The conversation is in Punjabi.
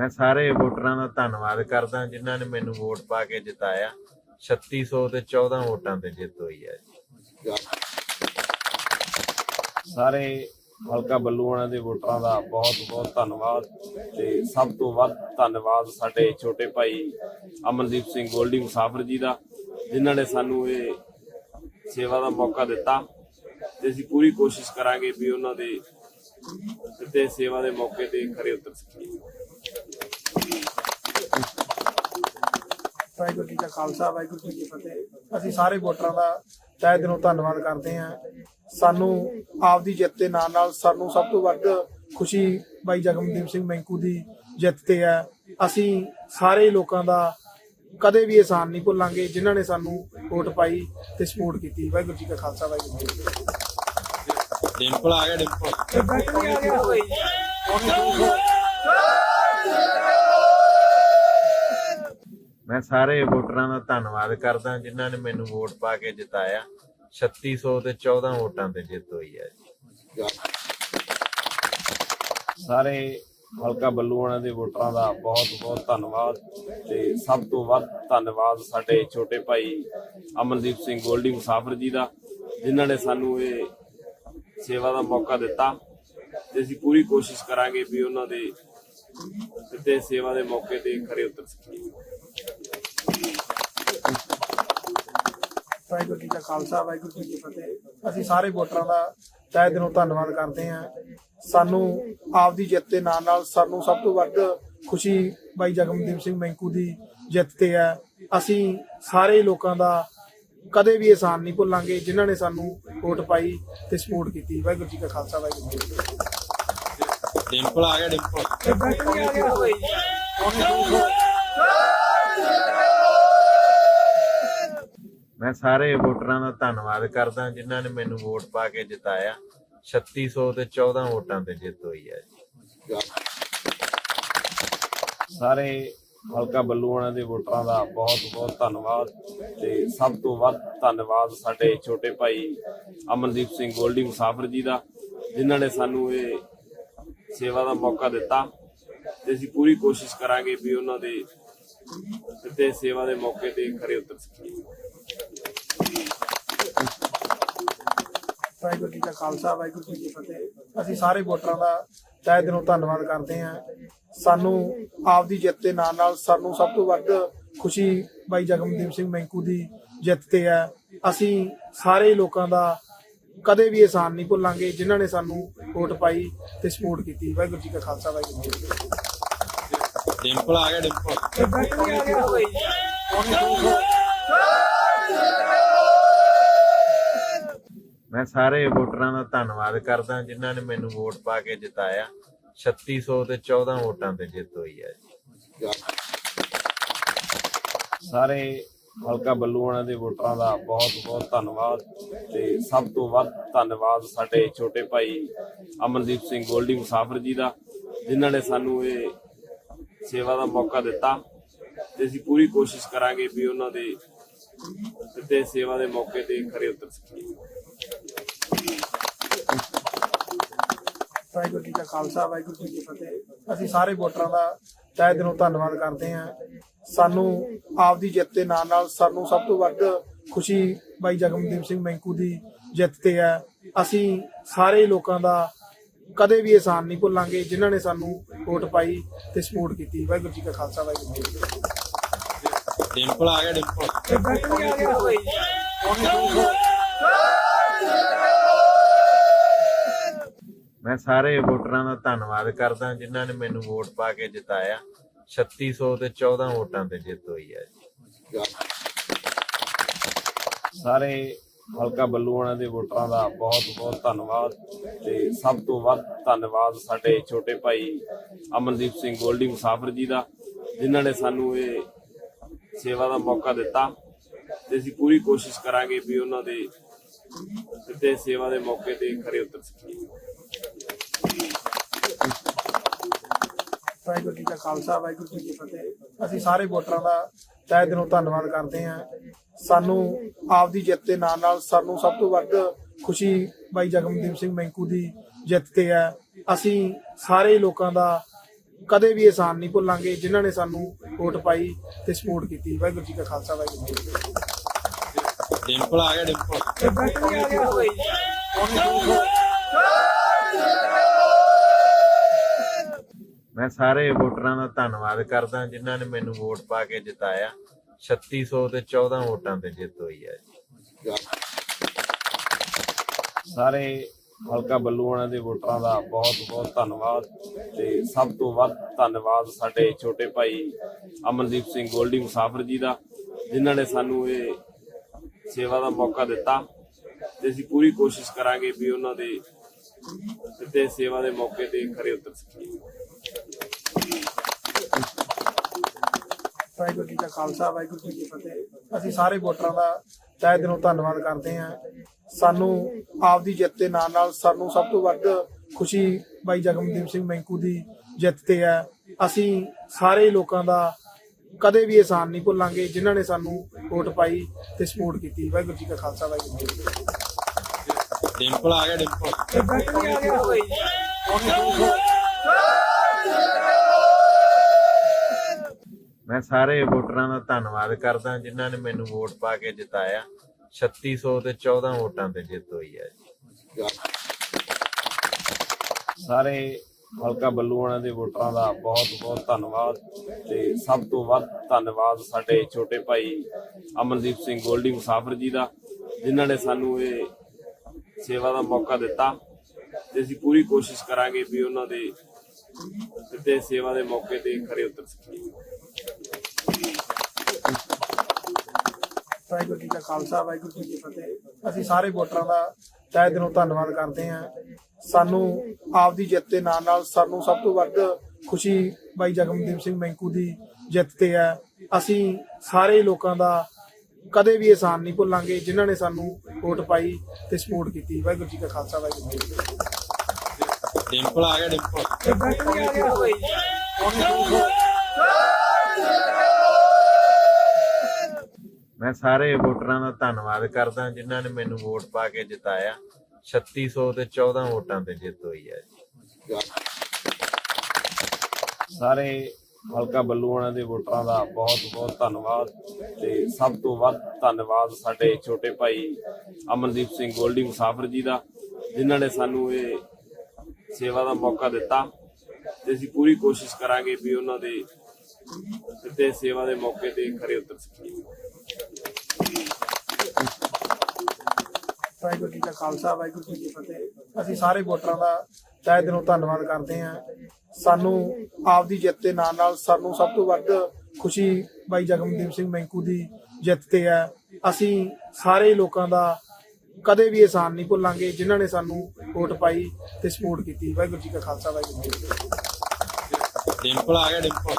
ਮੈਂ ਸਾਰੇ ਵੋਟਰਾਂ ਦਾ ਧੰਨਵਾਦ ਕਰਦਾ ਜਿਨ੍ਹਾਂ ਨੇ ਮੈਨੂੰ ਵੋਟ ਪਾ ਕੇ ਜਿਤਾਇਆ। 3600 ਤੇ 14 ਵੋਟਾਂ ਤੇ ਜਿੱਤ ਹੋਈ ਹੈ ਜੀ। ਸਾਰੇ ਹਲਕਾ ਬੱਲੂਆਣਾ ਦੇ ਵੋਟਰਾਂ ਦਾ ਬਹੁਤ ਬਹੁਤ ਧੰਨਵਾਦ ਤੇ ਸਭ ਤੋਂ ਵੱਧ ਧੰਨਵਾਦ ਸਾਡੇ ਛੋਟੇ ਭਾਈ ਅਮਨਦੀਪ ਸਿੰਘ ਗੋਲਡੀ ਮੁਸਾਫਰ ਜੀ ਦਾ, ਜਿਨ੍ਹਾਂ ਨੇ ਸਾਨੂੰ ਇਹ ਸੇਵਾ ਦਾ ਮੌਕਾ ਦਿੱਤਾ ਤੇ ਅਸੀਂ ਪੂਰੀ ਕੋਸ਼ਿਸ਼ ਕਰਾਂਗੇ ਵੀ ਉਹਨਾਂ ਦੇ ਦਿੱਤੇ ਸੇਵਾ ਦੇ ਮੌਕੇ ਤੇ ਖਰੇ ਉਤਰ ਸਕੀਏ। ਵਾਹਿਗੁਰੂ ਜੀ ਕਾ ਖਾਲਸਾ ਵਾਹਿਗੁਰੂ ਜੀ ਕੀ ਫਤਿਹ। ਅਸੀਂ ਸਾਰੇ ਵੋਟਰਾਂ ਦਾ ਤਹਿ ਦਿਲੋਂ ਧੰਨਵਾਦ ਕਰਦੇ ਹਾਂ। ਸਾਨੂੰ ਆਪ ਦੀ ਜਿੱਤ ਦੇ ਨਾਲ ਨਾਲ ਸਾਨੂੰ ਸਭ ਤੋਂ ਵੱਧ ਖੁਸ਼ੀ ਬਾਈ ਜਗਮਦੀਪ ਸਿੰਘ ਮੈਂਕੂ ਦੀ ਜਿੱਤ ਤੇ ਹੈ। ਅਸੀਂ ਸਾਰੇ ਲੋਕਾਂ ਦਾ ਕਦੇ ਵੀ ਇਹਸਾਨ ਨਹੀਂ ਭੁੱਲਾਂਗੇ ਜਿਨ੍ਹਾਂ ਨੇ ਸਾਨੂੰ ਵੋਟ ਪਾਈ ਤੇ ਸਪੋਰਟ ਕੀਤੀ। ਵਾਹਿਗੁਰੂ ਜੀ ਕਾ ਖਾਲਸਾ ਵਾਹਿਗੁਰੂ ਜੀ ਕੀ ਫਤਿਹ। ਡਿੰਪਲ ਆ ਗਿਆ ਡਿੰਪਲ। ਮੈਂ ਸਾਰੇ ਵੋਟਰਾਂ ਦਾ ਧੰਨਵਾਦ ਕਰਦਾ ਜਿਨ੍ਹਾਂ ਨੇ ਮੈਨੂੰ ਵੋਟ ਪਾ ਕੇ ਜਿਤਾਇਆ। 3600 ਤੇ 14 ਵੋਟਾਂ ਤੇ ਜਿੱਤ ਹੋਈ ਹੈ ਜੀ। ਸਾਰੇ ਹਲਕਾ ਬੱਲੂਆਣਾ ਦੇ ਵੋਟਰਾਂ ਦਾ ਬਹੁਤ ਬਹੁਤ ਧੰਨਵਾਦ ਤੇ ਸਭ ਤੋਂ ਵੱਧ ਧੰਨਵਾਦ ਸਾਡੇ ਛੋਟੇ ਭਾਈ ਅਮਨਦੀਪ ਸਿੰਘ ਗੋਲਡੀ ਮੁਸਾਫਰ ਜੀ ਦਾ, ਜਿਨ੍ਹਾਂ ਨੇ ਸਾਨੂੰ ਇਹ ਸੇਵਾ ਦਾ ਮੌਕਾ ਦਿੱਤਾ ਤੇ ਅਸੀਂ ਪੂਰੀ ਕੋਸ਼ਿਸ਼ ਕਰਾਂਗੇ ਵੀ ਉਹਨਾਂ ਦੇ ਦਿੱਤੇ ਸੇਵਾ ਦੇ ਮੌਕੇ ਤੇ ਖਰੇ ਉਤਰ ਸਕੀਏ। ਵਾਹਿਗੁਰੂ ਜੀ ਕਾ ਖਾਲਸਾ ਵਾਹਿਗੁਰੂ ਜੀ ਕੀ ਫਤਿਹ। ਅਸੀਂ ਸਾਰੇ ਵੋਟਰਾਂ ਦਾ ਤਹਿ ਦਿਲੋਂ ਧੰਨਵਾਦ ਕਰਦੇ ਹਾਂ। ਸਾਨੂੰ ਆਪ ਦੀ ਜਿੱਤ ਦੇ ਨਾਲ ਨਾਲ ਸਾਨੂੰ ਸਭ ਤੋਂ ਵੱਧ ਖੁਸ਼ੀ ਬਾਈ ਜਗਮਦੀਪ ਸਿੰਘ ਮੈਂਕੂ ਦੀ ਜਿੱਤ ਤੇ ਹੈ। ਅਸੀਂ ਸਾਰੇ ਲੋਕਾਂ ਦਾ ਕਦੇ ਵੀ ਇਹਸਾਨ ਨਹੀਂ ਭੁੱਲਾਂਗੇ ਜਿਨ੍ਹਾਂ ਨੇ ਸਾਨੂੰ ਵੋਟ ਪਾਈ ਤੇ ਸਪੋਰਟ ਕੀਤੀ। ਵਾਹਿਗੁਰੂ ਜੀ ਕਾ ਖਾਲਸਾ ਵਾਹਿਗੁਰੂ ਜੀ ਕੀ ਫਤਿਹ। ਡਿੰਪਲ ਆ ਗਿਆ ਡਿੰਪਲ। ਮੈਂ ਸਾਰੇ ਵੋਟਰਾਂ ਦਾ ਧੰਨਵਾਦ ਕਰਦਾ ਜਿਨ੍ਹਾਂ ਨੇ ਮੈਨੂੰ ਵੋਟ ਪਾ ਕੇ ਜਿਤਾਇਆ। 3600 ਤੇ 14 ਵੋਟਾਂ ਤੇ ਜਿੱਤ ਹੋਈ ਹੈ ਜੀ। ਸਾਰੇ ਹਲਕਾ ਬੱਲੂਆਣਾ ਦੇ ਵੋਟਰਾਂ ਦਾ ਬਹੁਤ ਬਹੁਤ ਧੰਨਵਾਦ ਤੇ ਸਭ ਤੋਂ ਵੱਧ ਧੰਨਵਾਦ ਸਾਡੇ ਛੋਟੇ ਭਾਈ ਅਮਨਦੀਪ ਸਿੰਘ ਗੋਲਡੀ ਮੁਸਾਫਰ ਜੀ ਦਾ, ਜਿਨ੍ਹਾਂ ਨੇ ਸਾਨੂੰ ਇਹ ਸੇਵਾ ਦਾ ਮੌਕਾ ਦਿੱਤਾ ਤੇ ਅਸੀਂ ਪੂਰੀ ਕੋਸ਼ਿਸ਼ ਕਰਾਂਗੇ ਵੀ ਉਹਨਾਂ ਦੇ ਦਿੱਤੇ ਸੇਵਾ ਦੇ ਮੌਕੇ ਤੇ ਖਰੇ ਉਤਰ ਸਕੀਏ। ਵਾਹਿਗੁਰੂ ਜੀ ਕਾ ਖਾਲਸਾ ਵਾਹਿਗੁਰੂ ਜੀ ਕੀ ਫਤਿਹ। ਅਸੀਂ ਸਾਰੇ ਵੋਟਰਾਂ ਦਾ ਤਹਿ ਦਿਲੋਂ ਧੰਨਵਾਦ ਕਰਦੇ ਹਾਂ। ਸਾਨੂੰ ਆਪ ਦੀ ਜਿੱਤ ਦੇ ਨਾਲ ਨਾਲ ਸਾਨੂੰ ਸਭ ਤੋਂ ਵੱਧ ਖੁਸ਼ੀ ਬਾਈ ਜਗਮਦੀਪ ਸਿੰਘ ਮੈਂਕੂ ਦੀ ਜਿੱਤ ਤੇ ਹੈ। ਅਸੀਂ ਸਾਰੇ ਲੋਕਾਂ ਦਾ ਕਦੇ ਵੀ ਇਹਸਾਨ ਨਹੀਂ ਭੁੱਲਾਂਗੇ ਜਿਨ੍ਹਾਂ ਨੇ ਸਾਨੂੰ ਵੋਟ ਪਾਈ ਤੇ ਸਪੋਰਟ ਕੀਤੀ। ਵਾਹਿਗੁਰੂ ਜੀ ਕਾ ਖਾਲਸਾ ਵਾਹਿਗੁਰੂ ਜੀ ਕੀ ਫਤਿਹ। ਡਿੰਪਲ ਆ ਗਿਆ ਡਿੰਪਲ। ਮੈਂ ਸਾਰੇ ਵੋਟਰਾਂ ਦਾ ਧੰਨਵਾਦ ਕਰਦਾ ਜਿਨ੍ਹਾਂ ਨੇ ਮੈਨੂੰ ਵੋਟ ਪਾ ਕੇ ਜਿਤਾਇਆ। 3600 ਤੇ 14 ਵੋਟਾਂ ਤੇ ਜਿੱਤ ਹੋਈ ਹੈ ਜੀ। ਸਾਰੇ ਹਲਕਾ ਬੱਲੂਆਣਾ ਦੇ ਵੋਟਰਾਂ ਦਾ ਬਹੁਤ ਬਹੁਤ ਧੰਨਵਾਦ ਤੇ ਸਭ ਤੋਂ ਵੱਧ ਧੰਨਵਾਦ ਸਾਡੇ ਛੋਟੇ ਭਾਈ ਅਮਨਦੀਪ ਸਿੰਘ ਗੋਲਡੀ ਮੁਸਾਫਰ ਜੀ ਦਾ, ਜਿਨ੍ਹਾਂ ਨੇ ਸਾਨੂੰ ਇਹ ਸੇਵਾ ਦਾ ਮੌਕਾ ਦਿੱਤਾ ਤੇ ਅਸੀਂ ਪੂਰੀ ਕੋਸ਼ਿਸ਼ ਕਰਾਂਗੇ ਵੀ ਉਹਨਾਂ ਦੇ ਦਿੱਤੇ ਸੇਵਾ ਦੇ ਮੌਕੇ ਤੇ ਖਰੇ ਉਤਰ ਸਕੀਏ। ਵਾਹਿਗੁਰੂ ਜੀ ਕਾ ਖਾਲਸਾ ਵਾਹਿਗੁਰੂ ਜੀ ਕੀ ਫਤਿਹ। ਅਸੀਂ ਸਾਰੇ ਵੋਟਰਾਂ ਦਾ ਤਹਿ ਦਿਲੋਂ ਧੰਨਵਾਦ ਕਰਦੇ ਹਾਂ। ਸਾਨੂੰ ਆਪ ਦੀ ਜਿੱਤ ਦੇ ਨਾਲ ਨਾਲ ਸਾਨੂੰ ਸਭ ਤੋਂ ਵੱਧ ਖੁਸ਼ੀ ਬਾਈ ਜਗਮਦੀਪ ਸਿੰਘ ਮੈਂਕੂ ਦੀ ਜਿੱਤ ਤੇ ਹੈ। ਅਸੀਂ ਸਾਰੇ ਲੋਕਾਂ ਦਾ ਕਦੇ ਵੀ ਇਹਸਾਨ ਨਹੀਂ ਭੁੱਲਾਂਗੇ ਜਿਨ੍ਹਾਂ ਨੇ ਸਾਨੂੰ ਵੋਟ ਪਾਈ ਤੇ ਸਪੋਰਟ ਕੀਤੀ। ਵਾਹਿਗੁਰੂ ਜੀ ਕਾ ਖਾਲਸਾ ਵਾਹਿਗੁਰੂ ਜੀ ਕੀ ਫਤਿਹ। ਡਿੰਪਲ ਆ ਗਿਆ ਡਿੰਪਲ। ਮੈਂ ਸਾਰੇ ਵੋਟਰਾਂ ਦਾ ਧੰਨਵਾਦ ਕਰਦਾ ਜਿਨ੍ਹਾਂ ਨੇ ਮੈਨੂੰ ਵੋਟ ਪਾ ਕੇ ਜਿਤਾਇਆ। 3600 ਤੇ 14 ਵੋਟਾਂ ਤੇ ਜਿੱਤ ਹੋਈ ਹੈ ਜੀ। ਸਾਰੇ ਹਲਕਾ ਬੱਲੂਆਣਾ ਦੇ ਵੋਟਰਾਂ ਦਾ ਬਹੁਤ ਬਹੁਤ ਧੰਨਵਾਦ ਤੇ ਸਭ ਤੋਂ ਵੱਧ ਧੰਨਵਾਦ ਸਾਡੇ ਛੋਟੇ ਭਾਈ ਅਮਨਦੀਪ ਸਿੰਘ ਗੋਲਡੀ ਮੁਸਾਫਰ ਜੀ ਦਾ, ਜਿਨ੍ਹਾਂ ਨੇ ਸਾਨੂੰ ਇਹ ਸੇਵਾ ਦਾ ਮੌਕਾ ਦਿੱਤਾ ਤੇ ਅਸੀਂ ਪੂਰੀ ਕੋਸ਼ਿਸ਼ ਕਰਾਂਗੇ ਵੀ ਉਹਨਾਂ ਦੇ ਦਿੱਤੇ ਸੇਵਾ ਦੇ ਮੌਕੇ ਤੇ ਖਰੇ ਉਤਰ ਸਕੀਏ। ਵਾਹਿਗੁਰੂ ਜੀ ਕਾ ਖਾਲਸਾ ਵਾਹਿਗੁਰੂ ਜੀ ਕੀ ਫਤਿਹ। ਅਸੀਂ ਸਾਰੇ ਵੋਟਰਾਂ ਦਾ ਤਹਿ ਦਿਲੋਂ ਧੰਨਵਾਦ ਕਰਦੇ ਹਾਂ। ਸਾਨੂੰ ਆਪ ਦੀ ਜਿੱਤ ਦੇ ਨਾਲ ਨਾਲ ਸਾਨੂੰ ਸਭ ਤੋਂ ਵੱਧ ਖੁਸ਼ੀ ਬਾਈ ਜਗਮਦੀਪ ਸਿੰਘ ਮੈਂਕੂ ਦੀ ਜਿੱਤ ਤੇ ਹੈ। ਅਸੀਂ ਸਾਰੇ ਲੋਕਾਂ ਦਾ ਕਦੇ ਵੀ ਇਹਸਾਨ ਨਹੀਂ ਭੁੱਲਾਂਗੇ ਜਿਨ੍ਹਾਂ ਨੇ ਸਾਨੂੰ ਵੋਟ ਪਾਈ ਤੇ ਸਪੋਰਟ ਕੀਤੀ। ਵਾਹਿਗੁਰੂ ਜੀ ਕਾ ਖਾਲਸਾ ਵਾਹਿਗੁਰੂ ਜੀ ਕੀ ਫਤਿਹ। ਡਿੰਪਲ ਆ ਗਿਆ ਡਿੰਪਲ। ਮੈਂ ਸਾਰੇ ਵੋਟਰਾਂ ਦਾ ਧੰਨਵਾਦ ਕਰਦਾ ਜਿਨ੍ਹਾਂ ਨੇ ਮੈਨੂੰ ਵੋਟ ਪਾ ਕੇ ਜਿਤਾਇਆ। 3600 ਤੇ 14 ਵੋਟਾਂ ਤੇ ਜਿੱਤ ਹੋਈ ਹੈ ਜੀ। ਸਾਰੇ ਹਲਕਾ ਬੱਲੂਆਣਾ ਦੇ ਵੋਟਰਾਂ ਦਾ ਬਹੁਤ ਬਹੁਤ ਧੰਨਵਾਦ ਤੇ ਸਭ ਤੋਂ ਵੱਧ ਧੰਨਵਾਦ ਸਾਡੇ ਛੋਟੇ ਭਾਈ ਅਮਨਦੀਪ ਸਿੰਘ ਗੋਲਡੀ ਮੁਸਾਫਰ ਜੀ ਦਾ, ਜਿਨ੍ਹਾਂ ਨੇ ਸਾਨੂੰ ਇਹ ਸੇਵਾ ਦਾ ਮੌਕਾ ਦਿੱਤਾ ਤੇ ਅਸੀਂ ਪੂਰੀ ਕੋਸ਼ਿਸ਼ ਕਰਾਂਗੇ ਵੀ ਉਹਨਾਂ ਦੇ ਦਿੱਤੇ ਸੇਵਾ ਦੇ ਮੌਕੇ ਤੇ ਖਰੇ ਉਤਰ ਸਕੀਏ। ਵਾਹਿਗੁਰੂ ਜੀ ਕਾ ਖਾਲਸਾ ਵਾਹਿਗੁਰੂ ਜੀ ਕੀ ਫਤਿਹ। ਅਸੀਂ ਸਾਰੇ ਵੋਟਰਾਂ ਦਾ ਤਹਿ ਦਿਲੋਂ ਧੰਨਵਾਦ ਕਰਦੇ ਹਾਂ। ਸਾਨੂੰ ਆਪ ਦੀ ਜਿੱਤ ਦੇ ਨਾਲ ਨਾਲ ਸਾਨੂੰ ਸਭ ਤੋਂ ਵੱਧ ਖੁਸ਼ੀ ਬਾਈ ਜਗਮਦੀਪ ਸਿੰਘ ਮੈਂਕੂ ਦੀ ਜਿੱਤ ਤੇ ਹੈ। ਅਸੀਂ ਸਾਰੇ ਲੋਕਾਂ ਦਾ ਕਦੇ ਵੀ ਇਹਸਾਨ ਨਹੀਂ ਭੁੱਲਾਂਗੇ ਜਿਨ੍ਹਾਂ ਨੇ ਸਾਨੂੰ ਵੋਟ ਪਾਈ ਤੇ ਸਪੋਰਟ ਕੀਤੀ। ਵਾਹਿਗੁਰੂ ਜੀ ਕਾ ਖਾਲਸਾ ਵਾਹਿਗੁਰੂ ਜੀ ਕੀ ਫਤਿਹ। ਡਿੰਪਲ ਆ ਗਿਆ ਡਿੰਪਲ। ਮੈਂ ਸਾਰੇ ਵੋਟਰਾਂ ਦਾ ਧੰਨਵਾਦ ਕਰਦਾ ਜਿਨ੍ਹਾਂ ਨੇ ਮੈਨੂੰ ਵੋਟ ਪਾ ਕੇ ਜਿਤਾਇਆ। 3600 ਤੇ 14 ਵੋਟਾਂ ਤੇ ਜਿੱਤ ਹੋਈ ਹੈ ਜੀ। ਸਾਰੇ ਹਲਕਾ ਬੱਲੂਆਣਾ ਦੇ ਵੋਟਰਾਂ ਦਾ ਬਹੁਤ ਬਹੁਤ ਧੰਨਵਾਦ ਤੇ ਸਭ ਤੋਂ ਵੱਧ ਧੰਨਵਾਦ ਸਾਡੇ ਛੋਟੇ ਭਾਈ ਅਮਨਦੀਪ ਸਿੰਘ ਗੋਲਡੀ ਮੁਸਾਫਰ ਜੀ ਦਾ, ਜਿਨ੍ਹਾਂ ਨੇ ਸਾਨੂੰ ਇਹ ਸੇਵਾ ਦਾ ਮੌਕਾ ਦਿੱਤਾ ਤੇ ਅਸੀਂ ਪੂਰੀ ਕੋਸ਼ਿਸ਼ ਕਰਾਂਗੇ ਵੀ ਉਹਨਾਂ ਦੇ ਦਿੱਤੇ ਸੇਵਾ ਦੇ ਮੌਕੇ ਤੇ ਖਰੇ ਉਤਰ ਸਕੀਏ। ਵਾਹਿਗੁਰੂ ਜੀ ਕਾ ਖਾਲਸਾ ਵਾਹਿਗੁਰੂ ਜੀ ਕੀ ਫਤਿਹ। ਅਸੀਂ ਸਾਰੇ ਵੋਟਰਾਂ ਦਾ ਤਹਿ ਦਿਲੋਂ ਧੰਨਵਾਦ ਕਰਦੇ ਹਾਂ। ਸਾਨੂੰ ਆਪ ਦੀ ਜਿੱਤ ਦੇ ਨਾਲ ਨਾਲ ਸਾਨੂੰ ਸਭ ਤੋਂ ਵੱਧ ਖੁਸ਼ੀ ਬਾਈ ਜਗਮਦੀਪ ਸਿੰਘ ਮੈਂਕੂ ਦੀ ਜਿੱਤ ਤੇ ਹੈ। ਅਸੀਂ ਸਾਰੇ ਲੋਕਾਂ ਦਾ ਕਦੇ ਵੀ ਇਹਸਾਨ ਨਹੀਂ ਭੁੱਲਾਂਗੇ ਜਿਨ੍ਹਾਂ ਨੇ ਸਾਨੂੰ ਵੋਟ ਪਾਈ ਤੇ ਸਪੋਰਟ ਕੀਤੀ। ਵਾਹਿਗੁਰੂ ਜੀ ਕਾ ਖਾਲਸਾ ਵਾਹਿਗੁਰੂ ਜੀ ਕੀ ਫਤਿਹ। ਡਿੰਪਲ ਆ ਗਿਆ ਡਿੰਪਲ। ਮੈਂ ਸਾਰੇ ਵੋਟਰਾਂ ਦਾ ਧੰਨਵਾਦ ਕਰਦਾ ਜਿਨ੍ਹਾਂ ਨੇ ਮੈਨੂੰ ਵੋਟ ਪਾ ਕੇ ਜਿਤਾਇਆ। 3600 ਤੇ 14 ਵੋਟਾਂ ਤੇ ਜਿੱਤ ਹੋਈ ਹੈ ਜੀ। ਸਾਰੇ ਹਲਕਾ ਬੱਲੂਆਣਾ ਦੇ ਵੋਟਰਾਂ ਦਾ ਬਹੁਤ ਬਹੁਤ ਧੰਨਵਾਦ ਤੇ ਸਭ ਤੋਂ ਵੱਧ ਧੰਨਵਾਦ ਸਾਡੇ ਛੋਟੇ ਭਾਈ ਅਮਨਦੀਪ ਸਿੰਘ ਗੋਲਡੀ ਮੁਸਾਫਰ ਜੀ ਦਾ, ਜਿਨ੍ਹਾਂ ਨੇ ਸਾਨੂੰ ਇਹ ਸੇਵਾ ਦਾ ਮੌਕਾ ਦਿੱਤਾ ਤੇ ਅਸੀਂ ਪੂਰੀ ਕੋਸ਼ਿਸ਼ ਕਰਾਂਗੇ ਵੀ ਉਹਨਾਂ ਦੇ ਦਿੱਤੇ ਸੇਵਾ ਦੇ ਮੌਕੇ ਤੇ ਖਰੇ ਉਤਰ ਸਕੀਏ। ਵਾਹਿਗੁਰੂ ਜੀ ਕਾ ਖਾਲਸਾ ਵਾਹਿਗੁਰੂ ਜੀ ਕੀ ਫਤਿਹ। ਅਸੀਂ ਸਾਰੇ ਵੋਟਰਾਂ ਦਾ ਤਹਿ ਦਿਲੋਂ ਧੰਨਵਾਦ ਕਰਦੇ ਹਾਂ। ਸਾਨੂੰ ਆਪ ਦੀ ਜਿੱਤ ਦੇ ਨਾਲ ਨਾਲ ਸਾਨੂੰ ਸਭ ਤੋਂ ਵੱਧ ਖੁਸ਼ੀ ਬਾਈ ਜਗਮਦੀਪ ਸਿੰਘ ਮੈਂਕੂ ਦੀ ਜਿੱਤ ਤੇ ਹੈ। ਅਸੀਂ ਸਾਰੇ ਲੋਕਾਂ ਦਾ ਕਦੇ ਵੀ ਇਹਸਾਨ ਨਹੀਂ ਭੁੱਲਾਂਗੇ ਜਿਨ੍ਹਾਂ ਨੇ ਸਾਨੂੰ ਵੋਟ ਪਾਈ ਤੇ ਸਪੋਰਟ ਕੀਤੀ। ਵਾਹਿਗੁਰੂ ਜੀ ਕਾ ਖਾਲਸਾ ਵਾਹਿਗੁਰੂ ਜੀ ਕੀ ਫਤਿਹ। ਡਿੰਪਲ ਆ ਗਿਆ ਡਿੰਪਲ।